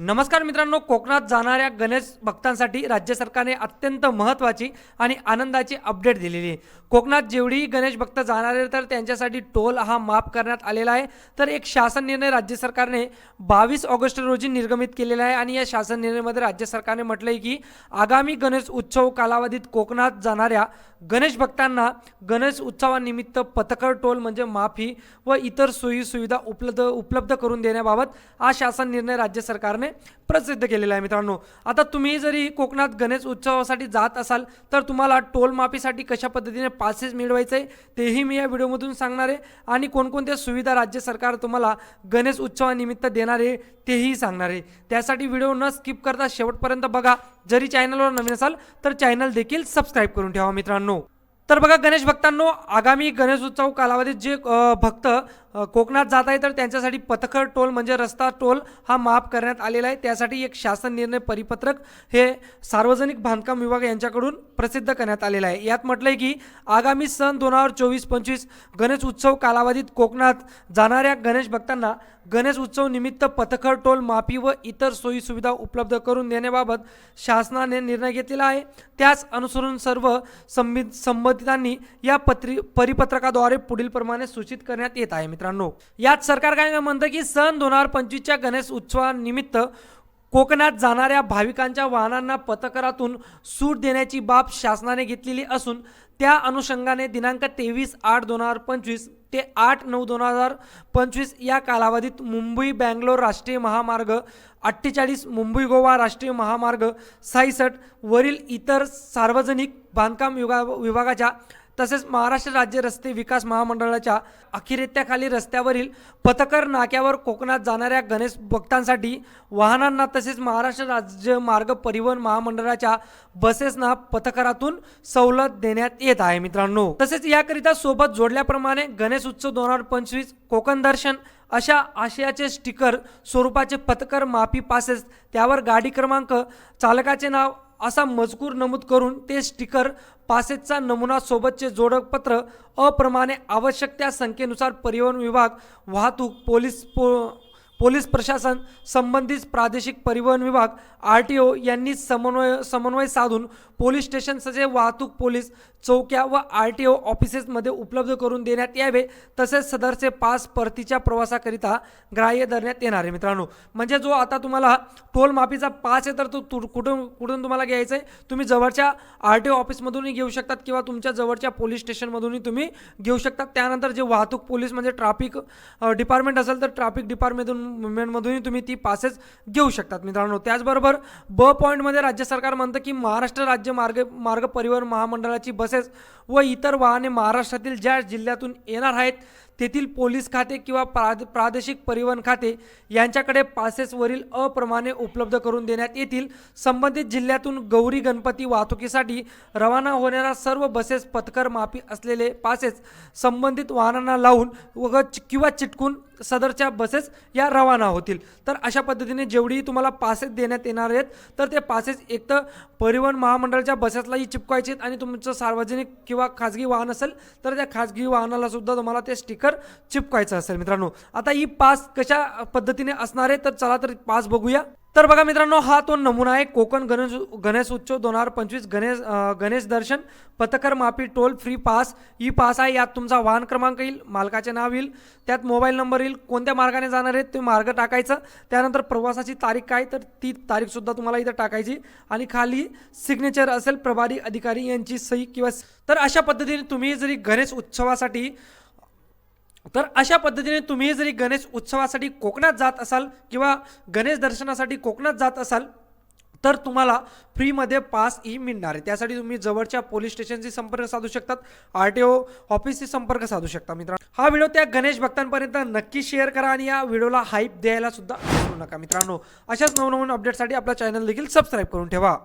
नमस्कार मित्रांनो कोकणात जाणाऱ्या गणेश भक्तांसाठी राज्य सरकारने अत्यंत महत्त्वाची आणि आनंदाची अपडेट दिलेली आहे. कोकणात जेवढी गणेश भक्त जाणार आहे तर त्यांच्यासाठी टोल हा माफ करण्यात आलेला आहे. तर एक शासन निर्णय राज्य सरकारने बावीस ऑगस्ट रोजी निर्गमित केलेला आहे आणि या शासन निर्णयामध्ये राज्य सरकारने म्हटलं आहे की आगामी गणेश उत्सव कालावधीत कोकणात जाणाऱ्या गणेश भक्तांना गणेश उत्सवानिमित्त पथकर टोल म्हणजे माफी व इतर सोयी सुविधा उपलब्ध उपलब्ध करून देण्याबाबत हा शासन निर्णय राज्य सरकारने प्रसिद्ध केलेला आहे मित्रांनो. आता तुम्ही जरी कोकणात गणेश उत्सवासाठी जात असाल तर तुम्हाला टोलमाफीसाठी कशा पद्धतीने पासेस मिळवायचे आहे तेही मी या व्हिडिओमधून सांगणार आहे. आणि कोणकोणत्या सुविधा राज्य सरकार तुम्हाला गणेश उत्सवानिमित्त देणार आहे तेही सांगणार आहे. त्यासाठी व्हिडिओ न स्किप करता शेवटपर्यंत बघा. जरी चॅनलवर नवीन असाल तर चॅनल देखील सबस्क्राईब करून ठेवा मित्रांनो. तर बघा गणेश भक्तांनो आगामी गणेश उत्सव कालावधीत जे भक्त कोकणात जात आहे तर त्यांच्यासाठी पथकर टोल म्हणजे रस्ता टोल हा माफ करण्यात आलेला आहे. त्यासाठी एक शासन निर्णय परिपत्रक हे सार्वजनिक बांधकाम विभाग यांच्याकडून प्रसिद्ध करण्यात आलेलं आहे. यात म्हटलंय की आगामी सन दोन हजार चोवीस पंचवीस गणेश उत्सव कालावधीत कोकणात जाणाऱ्या गणेश भक्तांना गणेश उत्सव निमित्त पथकर टोल माफी व इतर सोयी सुविधा उपलब्ध करून देण्याबाबत शासनाने निर्णय घेतलेला आहे. त्याच अनुसरून सर्व संबंधितांनी या पत्री परिपत्रकाद्वारे पुढील प्रमाणे सूचित करण्यात येत आहे मित्रांनो यात सरकार काय म्हणतं की सन दोन हजार पंचवीसच्या गणेश उत्सवानिमित्त कोकणात जाणाऱ्या भाविकांच्या वाहनांना पथकरातून सूट देण्याची बाब शासनाने घेतलेली असून त्या अनुषंगाने दिनांक तेवीस आठ दोन हजार पंचवीस ते आठ नऊ दोन हजार पंचवीस या कालावधीत मुंबई बँगलोर राष्ट्रीय महामार्ग अठ्ठेचाळीस मुंबई गोवा राष्ट्रीय महामार्ग साईसट वरील इतर सार्वजनिक बांधकाम विभागा विभागाच्या तसेच महाराष्ट्र राज्य रस्ते विकास महामंडळाच्या अखिरेत्याखाली रस्त्यावरील पथकर नाक्यावर कोकणात जाणाऱ्या गणेश भक्तांसाठी वाहनांना तसेच महाराष्ट्र राज्य मार्ग परिवहन महामंडळाच्या बसेसना पथकरातून सवलत देण्यात येत आहे मित्रांनो. तसेच याकरिता सोबत जोडल्याप्रमाणे गणेश उत्सव दोन हजार पंचवीस कोकण दर्शन अशा आशयाचे स्टिकर स्वरूपाचे पथकर माफी पासेस त्यावर गाडी क्रमांक चालकाचे नाव असा मजकूर नमूद करून ते स्टिकर पासेसचा नमुना सोबतचे जोडपत्र अप्रमाणे आवश्यक त्या संख्येनुसार परिवहन विभाग वाहतूक पोलीस पो पोलीस प्रशासन संबंधित प्रादेशिक परिवहन विभाग आर टी ओ यांनी समन्वय समन्वय साधून पोलीस स्टेशन सजे वाहतूक पोलीस चौक्या व आर टी ओ ऑफिसेसमध्ये उपलब्ध करून देण्यात यावे तसेच सदरचे पास परतीच्या प्रवासाकरिता ग्राह्य धरण्यात येणार आहे मित्रांनो. म्हणजे जो आता तुम्हाला टोल माफीचा पास आहे तर तो तु- कुठून कुठून तुम्हाला घ्यायचा आहे? तुम्ही जवळच्या आर टी ओ ऑफिसमधूनही घेऊ शकतात किंवा तुमच्या जवळच्या पोलीस स्टेशनमधूनही तुम्ही घेऊ शकतात. त्यानंतर जे वाहतूक पोलीस म्हणजे ट्रॅफिक डिपार्टमेंट असेल तर ट्रॅफिक डिपार्टमेंटमधून मुवमेंटमधूनही तुम्ही ती पासेस घेऊ शकतात मित्रांनो. त्याचबरोबर ब पॉईंटमध्ये राज्य सरकार म्हणतं की महाराष्ट्र राज्य मार्ग मार्ग परिवहन महामंडळाची बसेस व इतर वाहने महाराष्ट्रातील ज्या जिल्ह्यातून येणार आहेत तेथील पोलीस खाते किंवा प्राद प्रादेशिक परिवहन खाते यांच्याकडे पासेसवरील अप्रमाणे उपलब्ध करून देण्यात येतील. संबंधित जिल्ह्यातून गौरी गणपती वाहतुकीसाठी रवाना होणाऱ्या सर्व बसेस पथकर माफी असलेले पासेस संबंधित वाहनांना लावून व किंवा चिटकून सदरच्या बसेस या रवाना होतील. तर अशा पद्धतीने जेवढी तुम्हाला पासेस देण्यात येणार आहेत तर ते पासेस एक तर परिवहन महामंडळाच्या बसेसलाही चिपकायचे आहेत आणि तुमचं सार्वजनिक किंवा खाजगी वाहन असेल तर त्या खाजगी वाहनाला सुद्धा तुम्हाला ते स्टिकर चिपकायचं असेल मित्रांनो. आता ही पास कशा पद्धतीने असणार आहे तर चला तर पास बघूया. तर बघा मित्रांनो हा तो नमुना आहे कोकण गणेश गणेश उत्सव दोन हजार पंचवीस गणेश गणेश दर्शन पथकर माफी टोल फ्री पास. ही पास आहे यात तुमचा वाहन क्रमांक येईल मालकाचे नाव येईल त्यात मोबाईल नंबर येईल कोणत्या मार्गाने जाणार आहेत ते मार्ग टाकायचं. त्यानंतर प्रवासाची तारीख काय तर ती तारीखसुद्धा तुम्हाला इथं टाकायची. आणि खाली सिग्नेचर असेल प्रभारी अधिकारी यांची सही किंवा तर अशा पद्धतीने तुम्ही जरी गणेश उत्सवासाठी तर अशा पद्धतीने तुम्ही जरी गणेश उत्सवासाठी कोकणात जात असाल किंवा गणेश दर्शनासाठी कोकणात जात असाल तर तुम्हाला फ्रीमध्ये पास ही मिळणार आहे. त्यासाठी तुम्ही जवळच्या पोलीस स्टेशनशी संपर्क साधू शकतात आर टी ओ ऑफिसशी संपर्क साधू शकता मित्रांनो. हा व्हिडिओ त्या गणेश भक्तांपर्यंत नक्की शेअर करा आणि या व्हिडिओला हाईप द्यायला सुद्धा विसरू नका मित्रांनो. अशाच नवनवीन अपडेटसाठी आपला चॅनल देखील सबस्क्राईब करून ठेवा.